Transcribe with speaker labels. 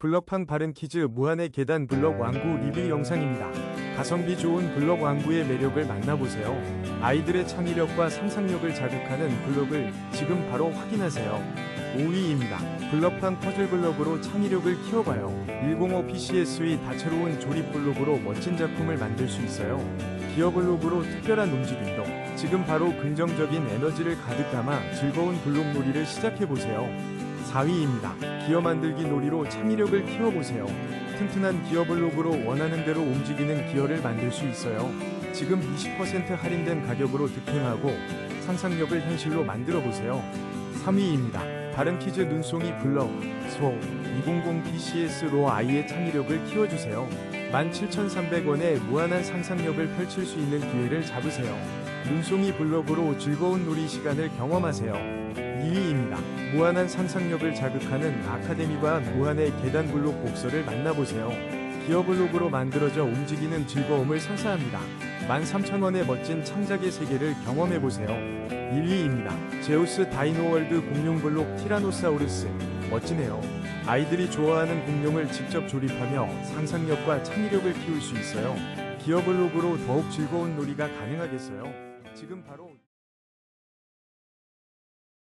Speaker 1: 블럭팡 바른 키즈 무한의 계단 블럭 왕구 리뷰 영상입니다. 가성비 좋은 블럭 왕구의 매력을 만나보세요. 아이들의 창의력과 상상력을 자극하는 블럭을 지금 바로 확인하세요. 5위입니다. 블럭팡 퍼즐 블럭으로 창의력을 키워봐요. 105 PCS의 다채로운 조립 블록으로 멋진 작품을 만들 수 있어요. 기어 블록으로 특별한 움직임도 지금 바로 긍정적인 에너지를 가득 담아 즐거운 블록 놀이를 시작해보세요. 4위입니다. 기어 만들기 놀이로 창의력을 키워보세요. 튼튼한 기어 블록으로 원하는 대로 움직이는 기어를 만들 수 있어요. 지금 20% 할인된 가격으로 득템하고 상상력을 현실로 만들어 보세요. 3위입니다. 다른 키즈 눈송이 블럭 소 200 PCS로 아이의 창의력을 키워주세요. 17,300원에 무한한 상상력을 펼칠 수 있는 기회를 잡으세요. 눈송이 블럭으로 즐거운 놀이 시간을 경험하세요. 2위입니다. 무한한 상상력을 자극하는 아카데미와 무한의 계단 블록 복서를 만나보세요. 기어 블록으로 만들어져 움직이는 즐거움을 선사합니다. 13,000원의 멋진 창작의 세계를 경험해보세요. 1위입니다. 제우스 다이노월드 공룡 블록 티라노사우루스. 멋지네요. 아이들이 좋아하는 공룡을 직접 조립하며 상상력과 창의력을 키울 수 있어요. 기어 블록으로 더욱 즐거운 놀이가 가능하겠어요. 지금 바로